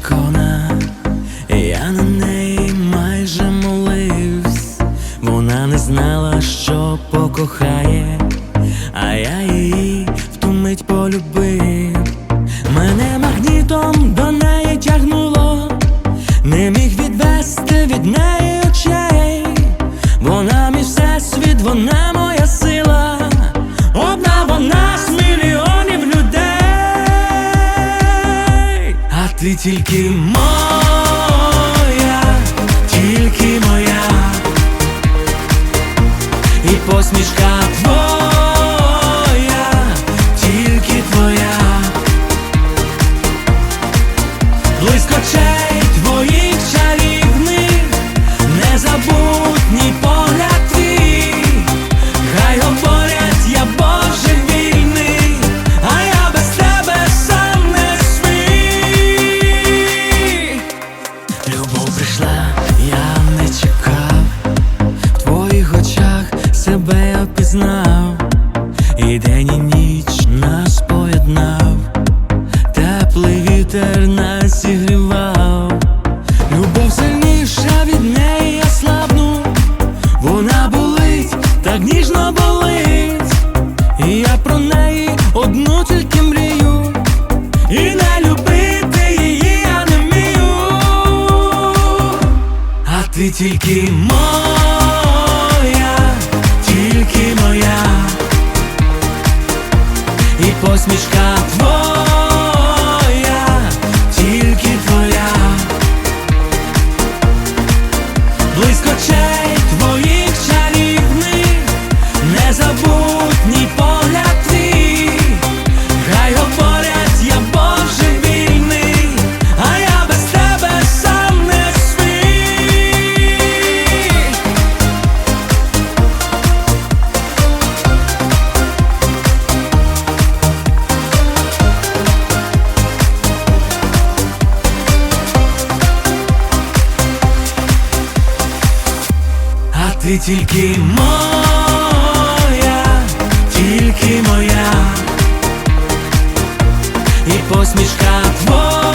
Ікона, я на неї майже молився. Вона не знала, що покохає, а я її в ту мить полюбив. Мене магнітом до неї тягнуло, не міг відвести від неї очей. Вона мій всесвіт, вона моя сила, одна вона ти тільки моя, тільки моя, і посмішка твоя, Любов прийшла, я не чекав, в твоїх очах себе я пізнав, і день і ніч нас поєднав, теплий вітер нас зігрівав, любов сильніша від неї я слабну, вона болить, так ніжно болить, і я про неї одну тільки мрію. І ти тільки моя, тільки моя, і посмішка твоя, Ти тільки моя, тільки моя і посмішка твоя.